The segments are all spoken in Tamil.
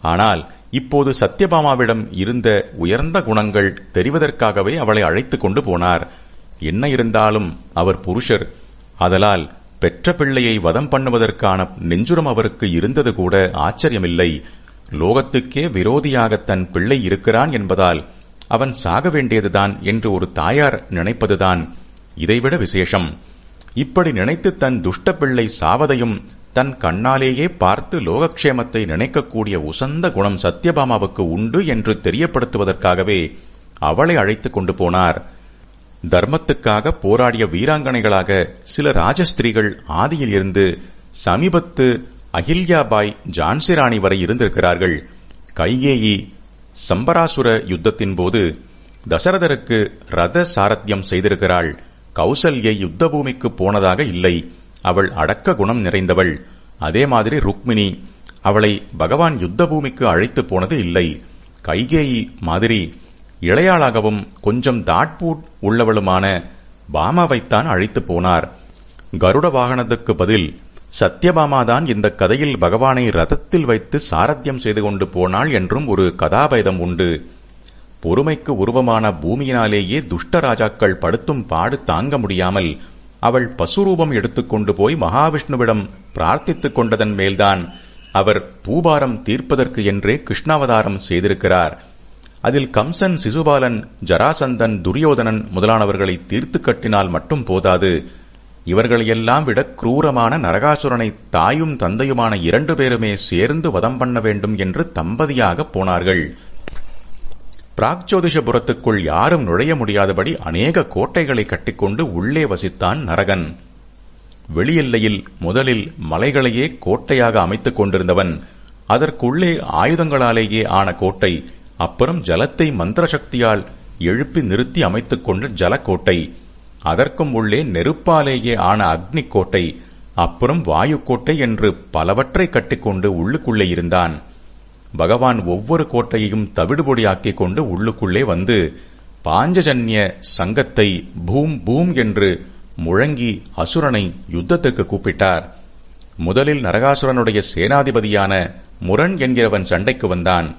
ஆனால் இப்போது சத்யபாமாவிடம் இருந்த உயர்ந்த குணங்கள் தெரிவதற்காகவே அவளை அழைத்துக் கொண்டு போனார். என்ன இருந்தாலும் அவர் புருஷர். அதலால் பெற்ற பிள்ளையை வதம் பண்ணுவதற்கான நெஞ்சுரம் அவருக்கு இருந்தது கூட ஆச்சரியமில்லை. லோகத்துக்கே விரோதியாக தன் பிள்ளை இருக்கிறான் என்பதால் அவன் சாக வேண்டியதுதான் என்று ஒரு தாயார் நினைப்பதுதான். இதைவிட விசேஷம். இப்படி நினைத்து தன் துஷ்ட பிள்ளை சாவதையும் தன் கண்ணாலேயே பார்த்து லோகக்ஷேமத்தை நினைக்கக்கூடிய உசந்த குணம் சத்யபாமாவுக்கு உண்டு என்று தெரியப்படுத்துவதற்காகவே அவளை அழைத்துக் கொண்டு போனார். தர்மத்துக்காக போராடிய வீராங்கனைகளாக சில ராஜஸ்திரீகள் ஆதியில் இருந்து சமீபத்து அகில்யாபாய் ஜான்சிராணி வரை இருந்திருக்கிறார்கள். கைகேயி சம்பராசுர யுத்தத்தின் போது தசரதருக்கு ரத சாரத்தியம் செய்திருக்கிறாள். கௌசல்யை யுத்த பூமிக்கு போனதாக இல்லை. அவள் அடக்க குணம் நிறைந்தவள். அதே மாதிரி ருக்மிணி அவளை பகவான் யுத்த பூமிக்கு அழைத்து போனது இல்லை. கைகேயி மாதிரி இளையாளாகவும் கொஞ்சம் தாட்பூட் உள்ளவளுமான பாமாவைத்தான் அழைத்து போனார். கருட வாகனத்துக்கு பதில் சத்யபாமாதான் இந்த கதையில் பகவானை ரதத்தில் வைத்து சாரத்தியம் செய்து கொண்டு போனாள் என்றும் ஒரு கதாபேதம் உண்டு. பொறுமைக்கு உருவமான பூமியினாலேயே துஷ்ட ராஜாக்கள் படுத்தும் பாடு தாங்க முடியாமல் அவள் பசுரூபம் எடுத்துக்கொண்டு போய் மகாவிஷ்ணுவிடம் பிரார்த்தித்துக் கொண்டதன் மேல்தான் அவர் பூபாரம் தீர்ப்பதற்கு என்றே கிருஷ்ணாவதாரம் செய்திருக்கிறார். அதில் கம்சன் சிசுபாலன் ஜராசந்தன் துரியோதனன் முதலானவர்களை தீர்த்து கட்டினால் மட்டும் போதாது. இவர்களையெல்லாம் விட குரூரமான நரகாசுரனை தாயும் தந்தையுமான இரண்டு பேருமே சேர்ந்து வதம் பண்ண வேண்டும் என்று தம்பதியாக போனார்கள். பிராக்ஜோதிஷபுரத்துக்குள் யாரும் நுழைய முடியாதபடி அநேக கோட்டைகளை கட்டிக்கொண்டு உள்ளே வசித்தான் நரகன். வெளியெல்லையில் முதலில் மலைகளையே கோட்டையாக அமைத்துக் கொண்டிருந்தவன். அதற்குள்ளே ஆயுதங்களாலேயே ஆன கோட்டை அப்புறம் ஜலத்தை மந்திர சக்தியால் எழுப்பி நிறுத்தி அமைத்துக் கொண்ட ஜலக்கோட்டை. அதற்கும் உள்ளே நெருப்பாலேயே ஆன அக்னி கோட்டை அப்புறம் வாயுக்கோட்டை என்று பலவற்றை கட்டிக்கொண்டு உள்ளுக்குள்ளே இருந்தான். பகவான் ஒவ்வொரு கோட்டையையும் தவிடுபொடியாக்கிக் கொண்டு உள்ளுக்குள்ளே வந்து பாஞ்சஜன்ய சங்கத்தை பூம் பூம் என்று முழங்கி அசுரனை யுத்தத்துக்கு கூப்பிட்டார். முதலில் நரகாசுரனுடைய சேனாதிபதியான முரண் என்கிறவன் சண்டைக்கு வந்தான்.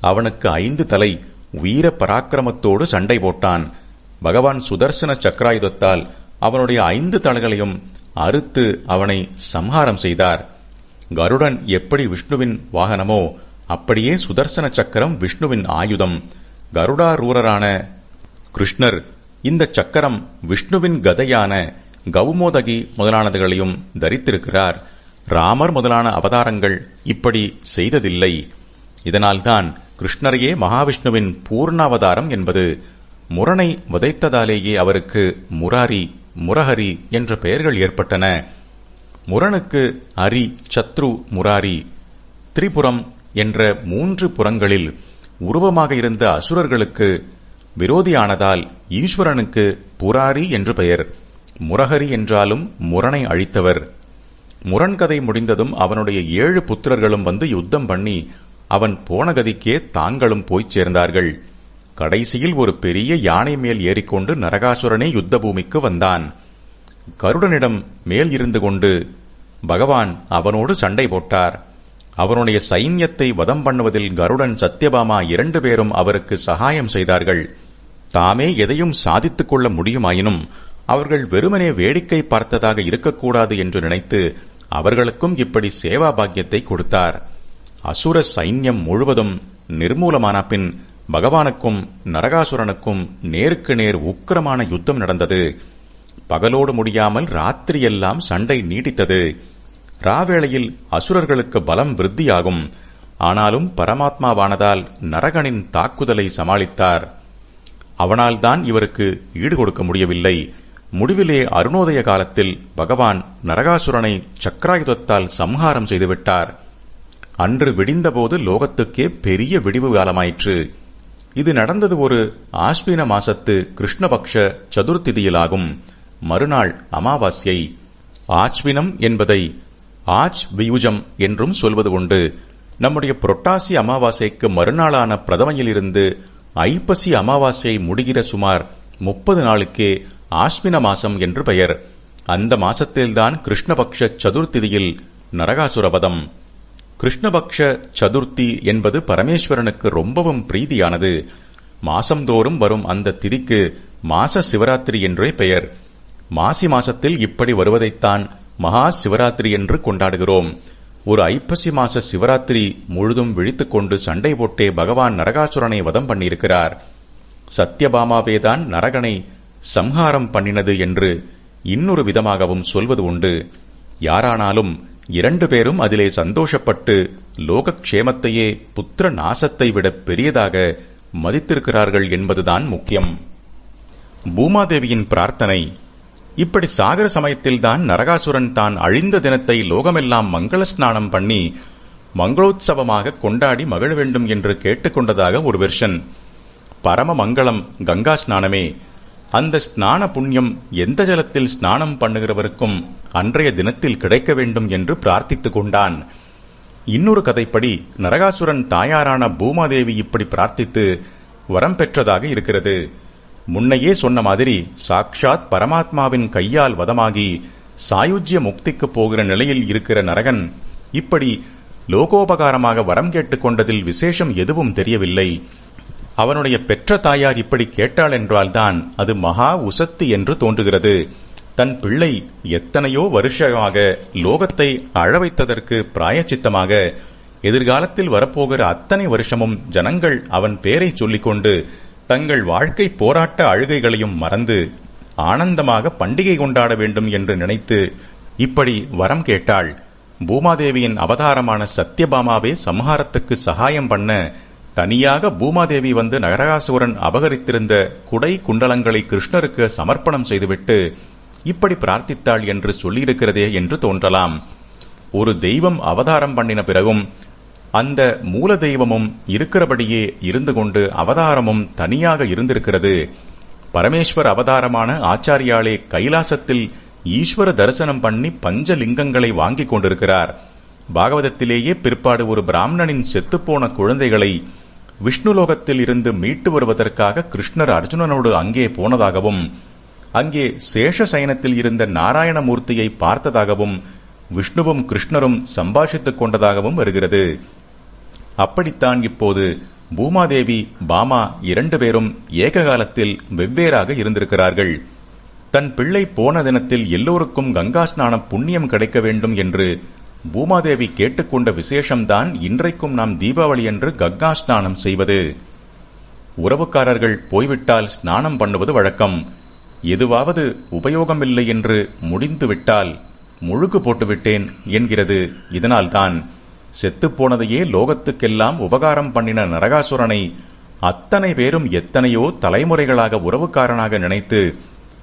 அவனுக்கு ஐந்து தலை வீர பராக்கிரமத்தோடு சண்டை போட்டான். பகவான் சுதர்சன சக்கராயுதத்தால் அவனுடைய ஐந்து தலைகளையும் அறுத்து அவனை சம்ஹாரம் செய்தார். கருடன் எப்படி விஷ்ணுவின் வாகனமோ அப்படியே சுதர்சன சக்கரம் விஷ்ணுவின் ஆயுதம். கருடாரூரரான கிருஷ்ணர் இந்த சக்கரம் விஷ்ணுவின் கதையான கவுமோதகி முதலானதுகளையும் தரித்திருக்கிறார். ராமர் முதலான அவதாரங்கள் இப்படி செய்ததில்லை. இதனால்தான் கிருஷ்ணரையே மகாவிஷ்ணுவின் பூர்ணாவதாரம் என்பது முரணை வதைத்ததாலேயே அவருக்கு முராரி முரஹரி என்ற பெயர்கள் ஏற்பட்டன. முரணுக்கு அரி சத்ரு முராரி. திரிபுரம் என்ற மூன்று புறங்களில் உருவமாக இருந்த அசுரர்களுக்கு விரோதியானதால் ஈஸ்வரனுக்கு புராரி என்று பெயர். முரஹரி என்றாலும் முரணை அழித்தவர். முரண்கதை முடிந்ததும் அவனுடைய ஏழு புத்திரர்களும் வந்து யுத்தம் பண்ணி அவன் போன கதிக்கே தாங்களும் போய்ச் சேர்ந்தார்கள். கடைசியில் ஒரு பெரிய யானை மேல் ஏறிக்கொண்டு நரகாசுரனே யுத்த பூமிக்கு வந்தான். கருடனிடம் மேல் இருந்து கொண்டு பகவான் அவனோடு சண்டை போட்டார். அவனுடைய சைன்யத்தை வதம் பண்ணுவதில் கருடன் சத்யபாமா இரண்டு பேரும் அவருக்கு சகாயம் செய்தார்கள். தாமே எதையும் சாதித்துக் கொள்ள முடியுமாயினும் அவர்கள் வெறுமனே வேடிக்கை பார்த்ததாக இருக்கக்கூடாது என்று நினைத்து அவர்களுக்கும் இப்படி சேவா பாக்கியத்தை கொடுத்தார். அசுர சைன்யம் முழுவதும் நிர்மூலமான பின் பகவானுக்கும் நரகாசுரனுக்கும் நேருக்கு நேர் உக்கிரமான யுத்தம் நடந்தது. பகலோடு முடியாமல் ராத்திரியெல்லாம் சண்டை நீடித்தது. ராவேளையில் அசுரர்களுக்கு பலம் விருத்தியாகும். ஆனாலும் பரமாத்மாவானதால் நரகனின் தாக்குதலை சமாளித்தார். அவனால்தான் இவருக்கு ஈடு கொடுக்க முடியவில்லை. முடிவிலே அருணோதய காலத்தில் பகவான் நரகாசுரனை சக்கராயுதத்தால் சம்ஹாரம் செய்துவிட்டார். அன்று விடிந்தபோது லோகத்துக்கே பெரிய விடிவு காலமாயிற்று. இது நடந்தது ஒரு ஆஸ்வின மாசத்து கிருஷ்ணபக்ஷ சதுர்த்திதியிலாகும். மறுநாள் அமாவாஸ்யை. ஆச்வினம் என்பதை ஆச் வியூஜம் என்றும் சொல்வது உண்டு. நம்முடைய புரட்டாசி அமாவாசைக்கு மறுநாளான பிரதமையிலிருந்து ஐப்பசி அமாவாசை முடிகிற சுமார் முப்பது நாளுக்கே ஆஸ்வின மாசம் என்று பெயர். அந்த மாசத்தில்தான் கிருஷ்ணபக்ஷ சதுர்த்திதியில் நரகாசுரபதம் கிருஷ்ணபக்ஷ சதுர்த்தி என்பது பரமேஸ்வரனுக்கு ரொம்பவும் பிரீதியானது. மாசந்தோறும் வரும் அந்த திதிக்கு மாச சிவராத்திரி என்றே பெயர். மாசி மாசத்தில் இப்படி வருவதைத்தான் மகா சிவராத்திரி என்று கொண்டாடுகிறோம். ஒரு ஐப்பசி மாச சிவராத்திரி முழுதும் விழித்துக் கொண்டு சண்டை போட்டே பகவான் நரகாசுரனை வதம் பண்ணியிருக்கிறார். சத்யபாமாவேதான் நரகனை சம்ஹாரம் பண்ணினது என்று இன்னொரு விதமாகவும் சொல்வது உண்டு. யாரானாலும் இரண்டு பேரும் அதிலே சந்தோஷப்பட்டு லோகக்ஷேமத்தையே புத்திர நாசத்தை விட பெரியதாக மதித்திருக்கிறார்கள் என்பதுதான் முக்கியம். பூமாதேவியின் பிரார்த்தனை இப்படி சாகர சமயத்தில்தான் நரகாசுரன் தான் அழிந்த தினத்தை லோகமெல்லாம் மங்கள ஸ்நானம் பண்ணி மங்களோத்சவமாக கொண்டாடி மகிழ வேண்டும் என்று கேட்டுக்கொண்டதாக ஒரு வெர்ஷன். பரம மங்களம் கங்கா ஸ்நானமே. அந்த ஸ்நான புண்ணியம் எந்த ஜலத்தில் ஸ்நானம் பண்ணுகிறவருக்கும் அன்றைய தினத்தில் கிடைக்க வேண்டும் என்று பிரார்த்தித்துக் கொண்டான். இன்னொரு கதைப்படி நரகாசுரன் தாயாரான பூமாதேவி இப்படி பிரார்த்தித்து வரம் பெற்றதாக இருக்கிறது. முன்னையே சொன்ன மாதிரி சாக்ஷாத் பரமாத்மாவின் கையால் வதமாகி சாயுஜ்ய முக்திக்கு போகிற நிலையில் இருக்கிற நரகன் இப்படி லோகோபகாரமாக வரம் கேட்டுக்கொண்டதில் விசேஷம் எதுவும் தெரியவில்லை. அவனுடைய பெற்ற தாயார் இப்படி கேட்டாள் என்றால்தான் அது மகா உசத்து என்று தோன்றுகிறது. தன் பிள்ளை எத்தனையோ வருஷமாக லோகத்தை அழவைத்ததற்கு பிராயச்சித்தமாக எதிர்காலத்தில் வரப்போகிற அத்தனை வருஷமும் ஜனங்கள் அவன் பேரை சொல்லிக்கொண்டு தங்கள் வாழ்க்கை போராட்ட அழுகைகளையும் மறந்து ஆனந்தமாக பண்டிகை கொண்டாட வேண்டும் என்று நினைத்து இப்படி வரம் கேட்டாள். பூமாதேவியின் அவதாரமான சத்யபாமாவே சம்ஹாரத்துக்கு சகாயம் பண்ண தனியாக பூமாதேவி வந்து நகரகாசுரன் அபகரித்திருந்த குடை குண்டலங்களை கிருஷ்ணருக்கு சமர்ப்பணம் செய்துவிட்டு இப்படி பிரார்த்தித்தாள் என்று சொல்லியிருக்கிறதே என்று தோன்றலாம். ஒரு தெய்வம் அவதாரம் பண்ணின பிறகும் அந்த மூல தெய்வமும் இருக்கிறபடியே இருந்து கொண்டு அவதாரமும் தனியாக இருந்திருக்கிறது. பரமேஸ்வர் அவதாரமான ஆச்சாரியாலே கைலாசத்தில் ஈஸ்வர தரிசனம் பண்ணி பஞ்சலிங்கங்களை வாங்கிக் கொண்டிருக்கிறார். பாகவதத்திலேயே பிற்பாடு ஒரு பிராமணனின் செத்துப்போன குழந்தைகளை விஷ்ணுலோகத்தில் இருந்து மீட்டு வருவதற்காக கிருஷ்ணர் அர்ஜுனனோடு அங்கே போனதாகவும் அங்கே சேஷ சயனத்தில் இருந்த நாராயணமூர்த்தியை பார்த்ததாகவும் விஷ்ணுவும் கிருஷ்ணரும் சம்பாஷித்துக் கொண்டதாகவும் வருகிறது. அப்படித்தான் இப்போது பூமாதேவி பாமா இரண்டு பேரும் ஏக காலத்தில் வெவ்வேறாக இருந்திருக்கிறார்கள். தன் பிள்ளை போன தினத்தில் எல்லோருக்கும் கங்கா ஸ்நானம் புண்ணியம் கிடைக்க வேண்டும் என்று பூமாதேவி கேட்டுக்கொண்ட விசேஷம்தான் இன்றைக்கும் நாம் தீபாவளி என்று கங்கா ஸ்நானம் செய்வது. உறவுக்காரர்கள் போய்விட்டால் ஸ்நானம் பண்ணுவது வழக்கம். எதுவாவது உபயோகமில்லை என்று முடிந்துவிட்டால் முழுக்கு போட்டுவிட்டேன் என்கிறது. இதனால்தான் செத்துப்போனதையே லோகத்துக்கெல்லாம் உபகாரம் பண்ணின நரகாசுரனை அத்தனை பேரும் எத்தனையோ தலைமுறைகளாக உறவுக்காரனாக நினைத்து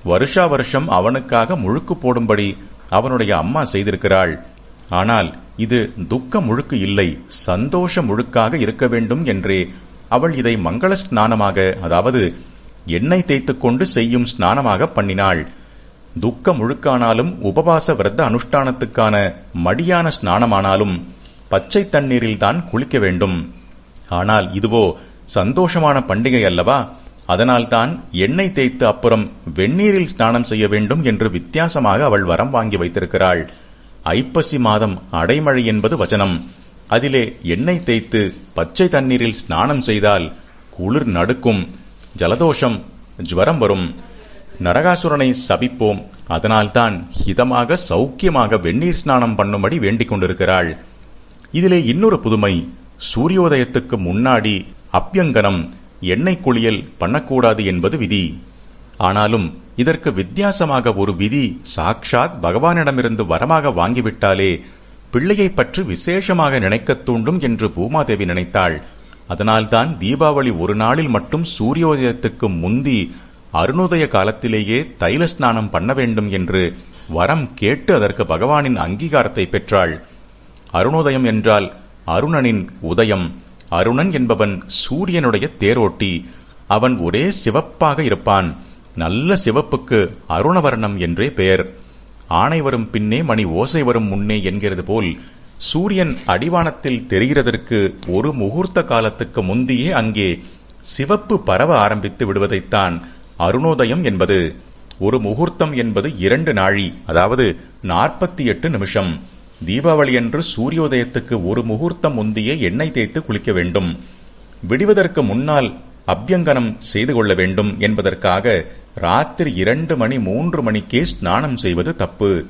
வருஷா வருஷம் அவனுக்காக முழுக்கு போடும்படி அவனுடைய அம்மா செய்திருக்கிறாள். ஆனால் இது துக்க முழுக்கு இல்லை சந்தோஷ முழுக்காக இருக்க வேண்டும் என்றே அவள் இதை மங்கள ஸ்நானமாக அதாவது எண்ணெய் தேய்த்துக் கொண்டு செய்யும் ஸ்நானமாக பண்ணினாள். துக்க முழுக்கானாலும் உபவாச விரத அனுஷ்டானத்துக்கான மடியான ஸ்நானமானாலும் பச்சை தண்ணீரில்தான் குளிக்க வேண்டும். ஆனால் இதுவோ சந்தோஷமான பண்டிகை அல்லவா? அதனால்தான் எண்ணெய் தேய்த்து அப்புறம் வெந்நீரில் ஸ்நானம் செய்ய வேண்டும் என்று வித்தியாசமாக அவள் வரம் வாங்கி வைத்திருக்கிறாள். ஐப்பசி மாதம் அடைமழை என்பது வச்சனம். அதிலே எண்ணெய் தேய்த்து பச்சை தண்ணீரில் ஸ்நானம் செய்தால் குளிர் நடுக்கும். ஜலதோஷம் ஜுவரம் வரும். நரகாசுரனை சபிப்போம். அதனால்தான் ஹிதமாக சௌக்கியமாக வெந்நீர் ஸ்நானம் பண்ணும்படி வேண்டிக் கொண்டிருக்கிறாள். இதிலே இன்னொரு புதுமை சூரியோதயத்துக்கு முன்னாடி அப்பியங்கனம் எண்ணெய் குளியல் பண்ணக்கூடாது என்பது விதி. ஆனாலும் இதற்கு வித்தியாசமாக ஒரு விதி சாக்ஷாத் பகவானிடமிருந்து வரமாக வாங்கிவிட்டாலே பிள்ளையை பற்றி விசேஷமாக நினைக்கத் தூண்டும் என்று பூமாதேவி நினைத்தாள். அதனால்தான் தீபாவளி ஒரு நாளில் மட்டும் சூரியோதயத்துக்கு முந்தி அருணோதய காலத்திலேயே தைல ஸ்நானம் பண்ண வேண்டும் என்று வரம் கேட்டு அதற்கு பகவானின் அங்கீகாரத்தை பெற்றாள். அருணோதயம் என்றால் அருணனின் உதயம். அருணன் என்பவன் சூரியனுடைய தேரோட்டி. அவன் ஒரே சிவப்பாக இருப்பான். நல்ல சிவப்புக்கு அருணவர்ணம் என்றே பெயர். ஆணை வரும் பின்னே மணி ஓசை வரும் முன்னே என்கிறது போல் சூரியன் அடிவானத்தில் தெரிகிறதற்கு ஒரு முகூர்த்த காலத்துக்கு முந்தியே அங்கே சிவப்பு பரவ ஆரம்பித்து விடுவதைத்தான் அருணோதயம் என்பது. ஒரு முகூர்த்தம் என்பது இரண்டு நாழி அதாவது நாற்பத்தி எட்டு நிமிஷம். தீபாவளியன்று சூரியோதயத்துக்கு ஒரு முகூர்த்தம் முந்தியே எண்ணெய் தேய்த்து குளிக்க வேண்டும். விடிவதற்கு முன்னால் அபியங்கனம் செய்து கொள்ள வேண்டும் என்பதற்காக ராத்திரி இரண்டு மணி மூன்று மணிக்கே ஸ்நானம் செய்வது தப்பு.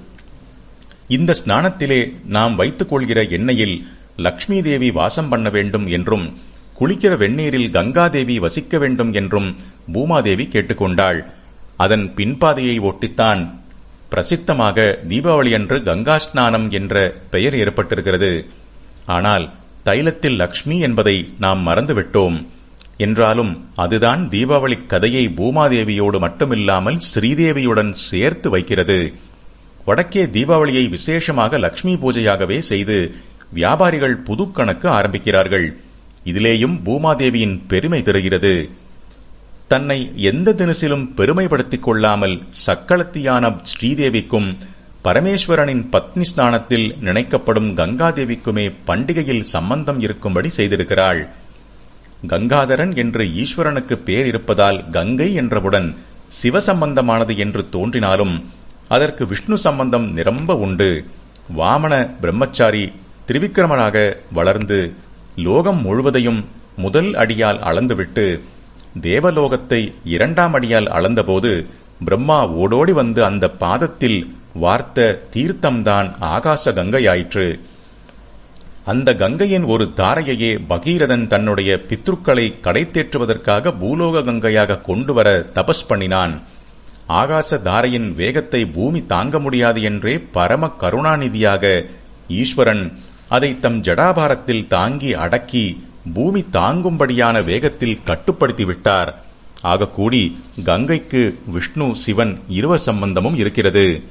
இந்த ஸ்நானத்திலே நாம் வைத்துக் கொள்கிற எண்ணெயில் லக்ஷ்மி தேவி வாசம் பண்ண வேண்டும் என்றும் குளிக்கிற வெந்நீரில் கங்காதேவி வசிக்க வேண்டும் என்றும் பூமாதேவி கேட்டுக்கொண்டாள். அதன் பின்பாதையை ஒட்டித்தான் பிரசித்தமாக தீபாவளியன்று கங்கா ஸ்நானம் என்ற பெயர் ஏற்பட்டிருக்கிறது. ஆனால் தைலத்தில் லக்ஷ்மி என்பதை நாம் மறந்துவிட்டோம். என்றாலும் அதுதான் தீபாவளி கதையை பூமாதேவியோடு மட்டுமில்லாமல் ஸ்ரீதேவியுடன் சேர்த்து வைக்கிறது. வடக்கே தீபாவளியை விசேஷமாக லக்ஷ்மி பூஜையாகவே செய்து வியாபாரிகள் புது கணக்கு ஆரம்பிக்கிறார்கள். இதிலேயும் பூமாதேவியின் பெருமை தெரிகிறது. தன்னை எந்த தினசிலும் பெருமைப்படுத்திக் கொள்ளாமல் சக்களத்தியான ஸ்ரீதேவிக்கும் பரமேஸ்வரனின் பத்னி ஸ்நானத்தில் நினைக்கப்படும் கங்காதேவிக்குமே பண்டிகையில் சம்பந்தம் இருக்கும்படி செய்திருக்கிறாள். கங்காதரன் என்று ஈஸ்வரனுக்கு பேர் இருப்பதால் கங்கை என்றவுடன் சிவசம்பந்தமானது என்று தோன்றினாலும் அதற்கு விஷ்ணு சம்பந்தம் நிரம்ப உண்டு. வாமன பிரம்மச்சாரி திரிவிக்கிரமனாக வளர்ந்து லோகம் முழுவதையும் முதல் அடியால் அளந்துவிட்டு தேவலோகத்தை இரண்டாம் அடியால் அளந்தபோது பிரம்மா ஓடோடி வந்து அந்த பாதத்தில் வார்த்த தீர்த்தம்தான் ஆகாச கங்கையாயிற்று அந்த கங்கையின் ஒரு தாரையையே பகீரதன் தன்னுடைய பித்ருக்களை கடைத்தேற்றுவதற்காக பூலோக கங்கையாக கொண்டு வர தபஸ் பண்ணினான். ஆகாச தாரையின் வேகத்தை பூமி தாங்க முடியாது என்றே பரம கருணாநிதியாக ஈஸ்வரன் அதை தம் ஜடாபாரத்தில் தாங்கி அடக்கி பூமி தாங்கும்படியான வேகத்தில் கட்டுப்படுத்தி விட்டார் கங்கைக்கு விஷ்ணு சிவன் இருவ சம்பந்தமும் இருக்கிறது.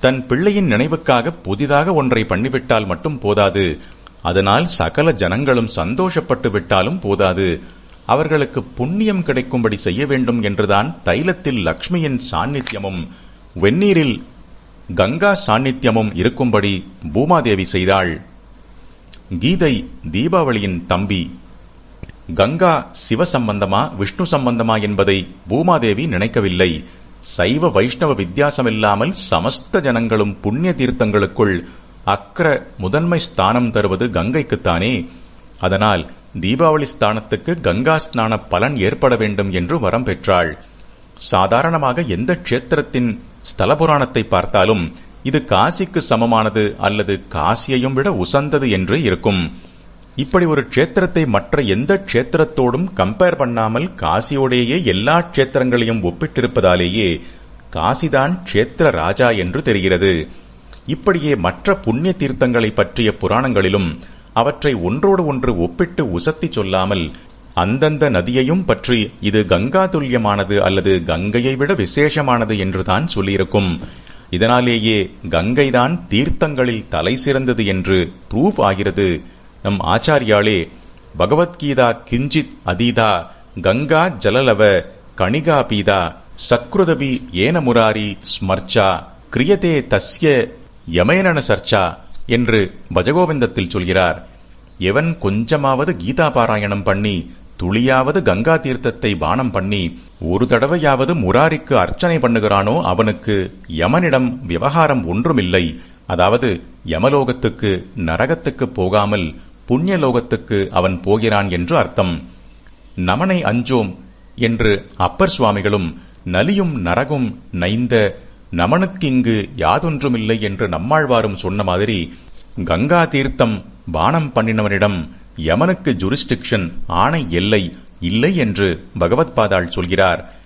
தன் பிள்ளையின் நினைவுக்காக புதிதாக ஒன்றை பண்ணிவிட்டால் மட்டும் போதாது. அதனால் சகல ஜனங்களும் சந்தோஷப்பட்டு விட்டாலும் போதாது. அவர்களுக்கு புண்ணியம் கிடைக்கும்படி செய்ய வேண்டும் என்றுதான் தைலத்தில் லக்ஷ்மியின் சாநித்தியமும் வெந்நீரில் கங்கா சாநித்தியமும் இருக்கும்படி பூமாதேவி செய்தாள். கீதை தீபாவளியின் தம்பி. கங்கா சிவ சம்பந்தமா விஷ்ணு சம்பந்தமா என்பதை பூமாதேவி நினைக்கவில்லை. சைவ வைஷ்ணவ வித்தியாசமில்லாமல் சமஸ்த ஜனங்களும் புண்ணிய தீர்த்தங்களுக்குள் அக்கர முதன்மை ஸ்தானம் தருவது கங்கைக்குத்தானே? அதனால் தீபாவளி ஸ்தானத்துக்கு கங்கா ஸ்நான பலன் ஏற்பட வேண்டும் என்று வரம் பெற்றாள். சாதாரணமாக எந்த க்ஷேத்திரத்தின் ஸ்தல புராணத்தை பார்த்தாலும் இது காசிக்கு சமமானது அல்லது காசியையும் விட உசந்தது என்று இருக்கும். இப்படி ஒரு க்ஷேத்திரத்தை மற்ற எந்த க்ஷேத்திரத்தோடும் கம்பேர் பண்ணாமல் காசியோடேயே எல்லா க்ஷேத்திரங்களையும் ஒப்பிட்டிருப்பதாலேயே காசிதான் க்ஷேத்திர ராஜா என்று தெரிகிறது. இப்படியே மற்ற புண்ணிய தீர்த்தங்களை பற்றிய புராணங்களிலும் அவற்றை ஒன்றோடு ஒன்று ஒப்பிட்டு உசத்தி சொல்லாமல் அந்தந்த நதியையும் பற்றி இது கங்கா துல்லியமானது அல்லது கங்கையை விட விசேஷமானது என்றுதான் சொல்லியிருக்கும். இதனாலேயே கங்கைதான் தீர்த்தங்களில் தலை சிறந்தது என்று ப்ரூவ் ஆகிறது. நம் ஆச்சாரியாலே பகவத்கீதா கிஞ்சித் அதீதா கங்கா ஜலலவ கணிகா பீதா சக்ருதபி ஏன முராரி ஸ்மர்ச்சா கிரியதே தஸ்ய யமேனன சர்ச்சா என்று பஜகோவிந்தத்தில் சொல்கிறார். எவன் கொஞ்சமாவது கீதா பாராயணம் பண்ணி துளியாவது கங்கா தீர்த்தத்தை பானம் பண்ணி ஒரு தடவையாவது முராரிக்கு அர்ச்சனை பண்ணுகிறானோ அவனுக்கு யமனிடம் விவகாரம் ஒன்றுமில்லை. அதாவது யமலோகத்துக்கு நரகத்துக்கு போகாமல் புண்ணியலோகத்துக்கு அவன் போகிறான் என்று அர்த்தம். நமனை அஞ்சோம் என்று அப்பர் சுவாமிகளும் நலியும் நரகும் நைந்த நமனுக்கிங்கு யாதொன்றுமில்லை என்று நம்மாழ்வாரும் சொன்ன மாதிரி கங்கா தீர்த்தம் பானம் பண்ணினவனிடம் யமனுக்கு ஜுரிஸ்டிக்ஷன் ஆணை எல்லை இல்லை என்று பகவத்பாதாள் சொல்கிறார்.